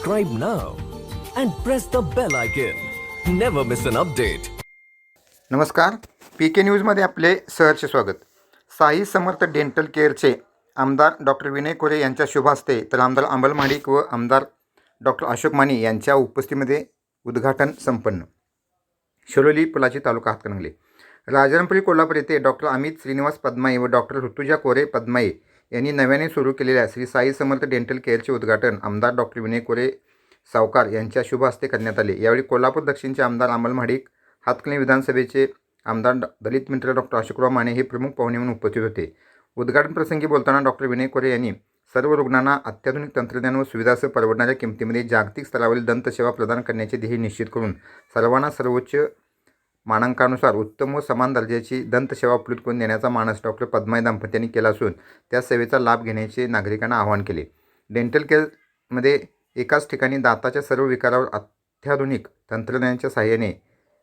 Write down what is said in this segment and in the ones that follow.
subscribe now and press the bell icon. Never miss an update. नमस्कार P K न्यूजमध्ये आपले सहर्ष स्वागत साई समर्थ डेंटल केअरचे आमदार डॉक्टर विनय कोरे यांच्या शुभ हस्ते तर आमदार अंबल माडिक व आमदार डॉक्टर अशोक माने यांच्या उपस्थितीमध्ये उद्घाटन संपन्न शिरोली पुलाची तालुका हातकणंगले राजारामपुरी कोल्हापूर येथे डॉक्टर अमित श्रीनिवास पद्माई व डॉक्टर ऋतुजा कोरे पद्माई यांनी नव्याने सुरू केलेल्या श्री साई समर्थ डेंटल केअरचे उद्घाटन आमदार डॉक्टर विनय कोरे सावकार यांच्या शुभ हस्ते करण्यात आले. यावेळी कोल्हापूर दक्षिणचे आमदार अमल महाडिक हातकणे विधानसभेचे आमदार डॉ- दलित मित्र डॉक्टर अशोकराव माने हे प्रमुख पाहुणे म्हणून उपस्थित होते. उद्घाटन प्रसंगी बोलताना डॉक्टर विनय कोरे यांनी सर्व रुग्णांना अत्याधुनिक तंत्रज्ञान व सुविधासह परवडणाऱ्या किमतीमध्ये जागतिक स्तरावरील दंतसेवा प्रदान करण्याचे ध्येय निश्चित करून सर्वांना सर्वोच्च मानांकानुसार उत्तम व समान दर्जाची दंतसेवा उपलब्ध करून देण्याचा मानस डॉक्टर पद्माई दाम्पत्यांनी केला असून त्या सेवेचा लाभ घेण्याचे नागरिकांना आवाहन केले. डेंटल केअरमध्ये एकाच ठिकाणी दाताच्या सर्व विकारावर अत्याधुनिक तंत्रज्ञानाच्या सहाय्याने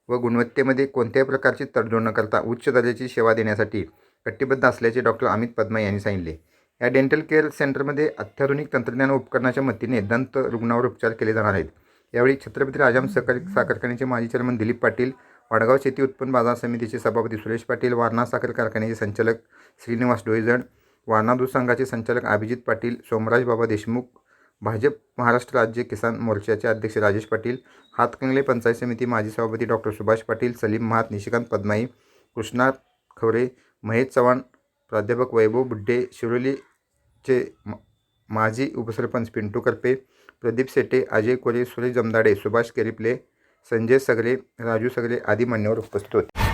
व गुणवत्तेमध्ये कोणत्याही प्रकारची तडजोड न करता उच्च दर्जाची सेवा देण्यासाठी कटिबद्ध असल्याचे डॉक्टर अमित पद्मा यांनी सांगितले. या डेंटल केअर सेंटरमध्ये अत्याधुनिक तंत्रज्ञान उपकरणाच्या मदतीने दंत रुग्णावर उपचार केले जाणार आहेत. यावेळी छत्रपती राजाम सहकारी साखर कारखान्याचे माजी चेअरमन दिलीप पाटील वाडगाव शेती उत्पन्न बाजार समितीचे सभापती सुरेश पाटील वारणा साखर कारखान्याचे संचालक श्रीनिवास डोईजड वारणा दूध संघाचे संचालक अभिजित पाटील सोमराज बाबा देशमुख भाजप महाराष्ट्र राज्य किसान मोर्चाचे अध्यक्ष राजेश पाटील हातकंगले पंचायत समिती माजी सभापती डॉक्टर सुभाष पाटील सलीम महात निशिकांत पद्माई कृष्णा खवरे महेश चव्हाण प्राध्यापक वैभव बुड्डे शिरोलीचे माजी उपसरपंच पिंटू करपे प्रदीप सेटे अजय कोरे सुरेश जमदाडे सुभाष केरिपले संजय सगरे राजू सगरे आदी मान्यवर उपस्थित होते.